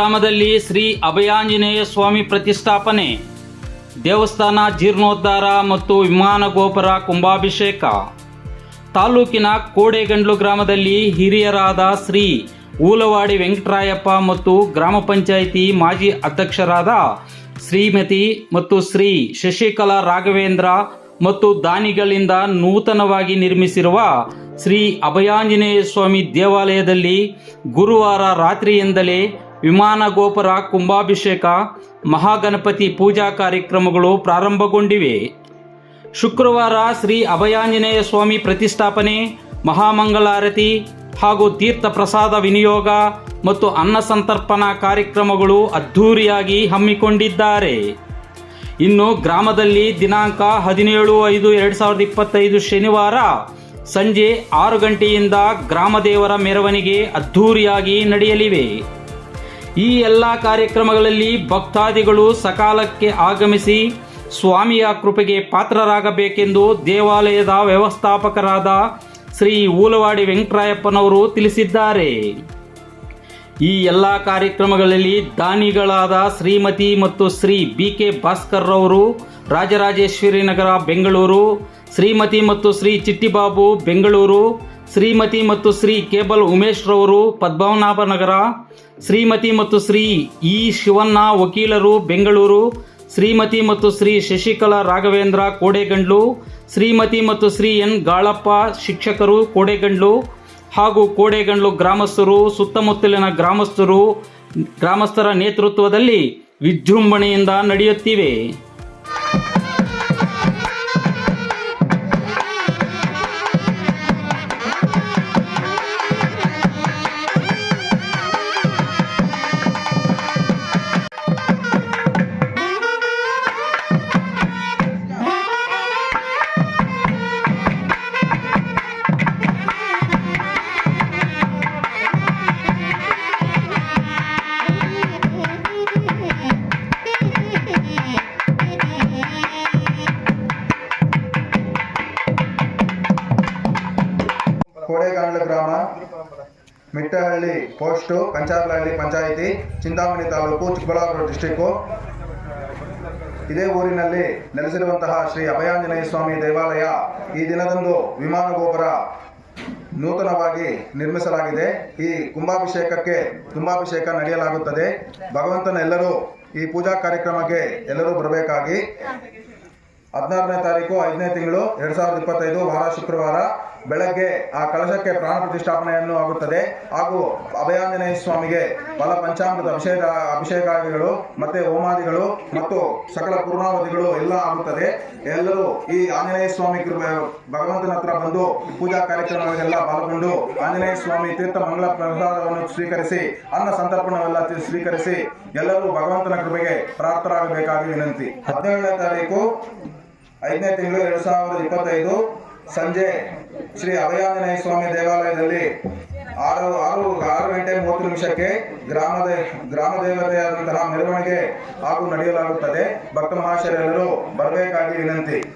ಗ್ರಾಮದಲ್ಲಿ ಶ್ರೀ ಅಭಯಾಂಜನೇಯ ಸ್ವಾಮಿ ಪ್ರತಿಷ್ಠಾಪನೆ, ದೇವಸ್ಥಾನ ಜೀರ್ಣೋದ್ಧಾರ ಮತ್ತು ವಿಮಾನ ಗೋಪುರ ಕುಂಭಾಭಿಷೇಕ. ತಾಲೂಕಿನ ಕೋಡೆಗಂಡ್ಲು ಗ್ರಾಮದಲ್ಲಿ ಹಿರಿಯರಾದ ಶ್ರೀ ಊಲವಾಡಿ ವೆಂಕಟರಾಯಪ್ಪ ಮತ್ತು ಗ್ರಾಮ ಪಂಚಾಯಿತಿ ಮಾಜಿ ಅಧ್ಯಕ್ಷರಾದ ಶ್ರೀಮತಿ ಮತ್ತು ಶ್ರೀ ಶಶಿಕಲಾ ರಾಘವೇಂದ್ರ ಮತ್ತು ದಾನಿಗಳಿಂದ ನೂತನವಾಗಿ ನಿರ್ಮಿಸಿರುವ ಶ್ರೀ ಅಭಯಾಂಜನೇಯ ಸ್ವಾಮಿ ದೇವಾಲಯದಲ್ಲಿ ಗುರುವಾರ ರಾತ್ರಿಯಿಂದಲೇ ವಿಮಾನ ಗೋಪುರ, ಕುಂಭಾಭಿಷೇಕ, ಮಹಾಗಣಪತಿ ಪೂಜಾ ಕಾರ್ಯಕ್ರಮಗಳು ಪ್ರಾರಂಭಗೊಂಡಿವೆ. ಶುಕ್ರವಾರ ಶ್ರೀ ಅಭಯಾಂಜನೇಯ ಸ್ವಾಮಿ ಪ್ರತಿಷ್ಠಾಪನೆ, ಮಹಾಮಂಗಳಾರತಿ ಹಾಗೂ ತೀರ್ಥ ಪ್ರಸಾದ ವಿನಿಯೋಗ ಮತ್ತು ಅನ್ನ ಸಂತರ್ಪಣಾ ಕಾರ್ಯಕ್ರಮಗಳು ಅದ್ಧೂರಿಯಾಗಿ ಹಮ್ಮಿಕೊಂಡಿದ್ದಾರೆ. ಇನ್ನು ಗ್ರಾಮದಲ್ಲಿ ದಿನಾಂಕ ಹದಿನೇಳು ಐದು ಎರಡು ಸಾವಿರದ ಇಪ್ಪತ್ತೈದು ಶನಿವಾರ ಸಂಜೆ ಆರು ಗಂಟೆಯಿಂದ ಗ್ರಾಮದೇವರ ಮೆರವಣಿಗೆ ಅದ್ಧೂರಿಯಾಗಿ ನಡೆಯಲಿವೆ. ಈ ಎಲ್ಲ ಕಾರ್ಯಕ್ರಮಗಳಲ್ಲಿ ಭಕ್ತಾದಿಗಳು ಸಕಾಲಕ್ಕೆ ಆಗಮಿಸಿ ಸ್ವಾಮಿಯ ಕೃಪೆಗೆ ಪಾತ್ರರಾಗಬೇಕೆಂದು ದೇವಾಲಯದ ವ್ಯವಸ್ಥಾಪಕರಾದ ಶ್ರೀ ಊಲವಾಡಿ ವೆಂಕಟರಾಯಪ್ಪನವರು ತಿಳಿಸಿದ್ದಾರೆ. ಈ ಎಲ್ಲ ಕಾರ್ಯಕ್ರಮಗಳಲ್ಲಿ ದಾನಿಗಳಾದ ಶ್ರೀಮತಿ ಮತ್ತು ಶ್ರೀ ಬಿ ಕೆ ಭಾಸ್ಕರ್ರವರು ರಾಜರಾಜೇಶ್ವರಿ ನಗರ, ಬೆಂಗಳೂರು, ಶ್ರೀಮತಿ ಮತ್ತು ಶ್ರೀ ಚಿಟ್ಟಿಬಾಬು, ಬೆಂಗಳೂರು ಶ್ರೀಮತಿ ಮತ್ತು ಶ್ರೀ ಕೇಬಲ್ ಉಮೇಶ್ ರವರು ಪದ್ಮನಾಭ ನಗರ. ಶ್ರೀಮತಿ ಮತ್ತು ಶ್ರೀ ಇ ಶಿವಣ್ಣ ವಕೀಲರು ಬೆಂಗಳೂರು. ಶ್ರೀಮತಿ ಮತ್ತು ಶ್ರೀ ಶಶಿಕಲಾ ರಾಘವೇಂದ್ರ ಕೋಡೆಗಂಡ್ಲು. ಶ್ರೀಮತಿ ಮತ್ತು ಶ್ರೀ ಎನ್ ಗಾಳಪ್ಪ ಶಿಕ್ಷಕರು ಕೋಡೆಗಂಡ್ಲು. ಹಾಗೂ ಕೋಡೆಗಂಡ್ಲು ಗ್ರಾಮಸ್ಥರು, ಸುತ್ತಮುತ್ತಲಿನ ಗ್ರಾಮಸ್ಥರು, ಗ್ರಾಮಸ್ಥರ ನೇತೃತ್ವದಲ್ಲಿ ವಿಜೃಂಭಣೆಯಿಂದ ನಡೆಯುತ್ತಿವೆ. ಕೋಡೆಗಾಂಡ್ಲ ಗ್ರಾಮ, ಮಿಟ್ಟಹಳ್ಳಿ ಪೋಸ್ಟು ಕಂಚಾರ್ಲಹಳ್ಳಿ ಪಂಚಾಯಿತಿ, ಚಿಂತಾಮಣಿ ತಾಲೂಕು, ಚಿಕ್ಕಬಳ್ಳಾಪುರ ಡಿಸ್ಟಿಕ್ಕು. ಇದೇ ಊರಿನಲ್ಲಿ ನೆಲೆಸಿರುವಂತಹ ಶ್ರೀ ಅಭಯಾಂಜನೇಯ ಸ್ವಾಮಿ ದೇವಾಲಯ ಈ ದಿನದಂದು ವಿಮಾನ ಗೋಪುರ ನೂತನವಾಗಿ ನಿರ್ಮಿಸಲಾಗಿದೆ. ಈ ಕುಂಭಾಭಿಷೇಕಕ್ಕೆ ಕುಂಭಾಭಿಷೇಕ ನಡೆಯಲಾಗುತ್ತದೆ. ಭಗವಂತನ ಎಲ್ಲರೂ ಈ ಪೂಜಾ ಕಾರ್ಯಕ್ರಮಕ್ಕೆ ಎಲ್ಲರೂ ಬರಬೇಕಾಗಿ ಹದಿನಾರನೇ ತಾರೀಕು ಐದನೇ ತಿಂಗಳು ಎರಡ್ ಸಾವಿರದ ಇಪ್ಪತ್ತೈದು ವಾರ ಶುಕ್ರವಾರ ಬೆಳಗ್ಗೆ ಆ ಕಳಶಕ್ಕೆ ಪ್ರಾಣ ಪ್ರತಿಷ್ಠಾಪನೆಯನ್ನು ಆಗುತ್ತದೆ. ಹಾಗೂ ಅಭಯಾಂಜನೇಯ ಸ್ವಾಮಿಗೆ ಫಲ ಪಂಚಾಮೃತ ಅಭಿಷೇಕ, ಅಭಿಷೇಕಾದಿಗಳು ಮತ್ತೆ ಹೋಮಾದಿಗಳು ಮತ್ತು ಸಕಲ ಪೂರ್ಣಾವಧಿಗಳು ಎಲ್ಲ ಆಗುತ್ತದೆ. ಎಲ್ಲರೂ ಈ ಆಂಜನೇಯ ಸ್ವಾಮಿ ಭಗವಂತನ ಹತ್ರ ಬಂದು ಪೂಜಾ ಕಾರ್ಯಕ್ರಮಗಳೆಲ್ಲ ಪಾಲ್ಗೊಂಡು ಆಂಜನೇಯ ಸ್ವಾಮಿ ತೀರ್ಥ ಮಂಗಳ ಪ್ರಸಾದವನ್ನು ಸ್ವೀಕರಿಸಿ, ಅನ್ನ ಸಂತರ್ಪಣವೆಲ್ಲ ಸ್ವೀಕರಿಸಿ ಎಲ್ಲರೂ ಭಗವಂತನ ಕೃಪೆಗೆ ಪ್ರಾರ್ಥರಾಗಬೇಕಾಗಿ ವಿನಂತಿ. ಹದಿನೇಳನೇ ತಾರೀಕು ಐದನೇ ತಿಂಗಳು ಎರಡ್ ಸಾವಿರದ ಇಪ್ಪತ್ತೈದು ಸಂಜೆ ಶ್ರೀ ಅಭಯಾಂಜನೇಯ ಸ್ವಾಮಿ ದೇವಾಲಯದಲ್ಲಿ ಆರು ಆರು ಆರು ಗಂಟೆ ಮೂವತ್ತು ನಿಮಿಷಕ್ಕೆ ಗ್ರಾಮದ, ಗ್ರಾಮ ದೇವತೆಯಾದಂತಹ ಮೆರವಣಿಗೆ ಹಾಗೂ ನಡೆಯಲಾಗುತ್ತದೆ. ಭಕ್ತ ಮಹಾಶಯರೆಲ್ಲರೂ ಬರಬೇಕಾಗಿ ವಿನಂತಿ.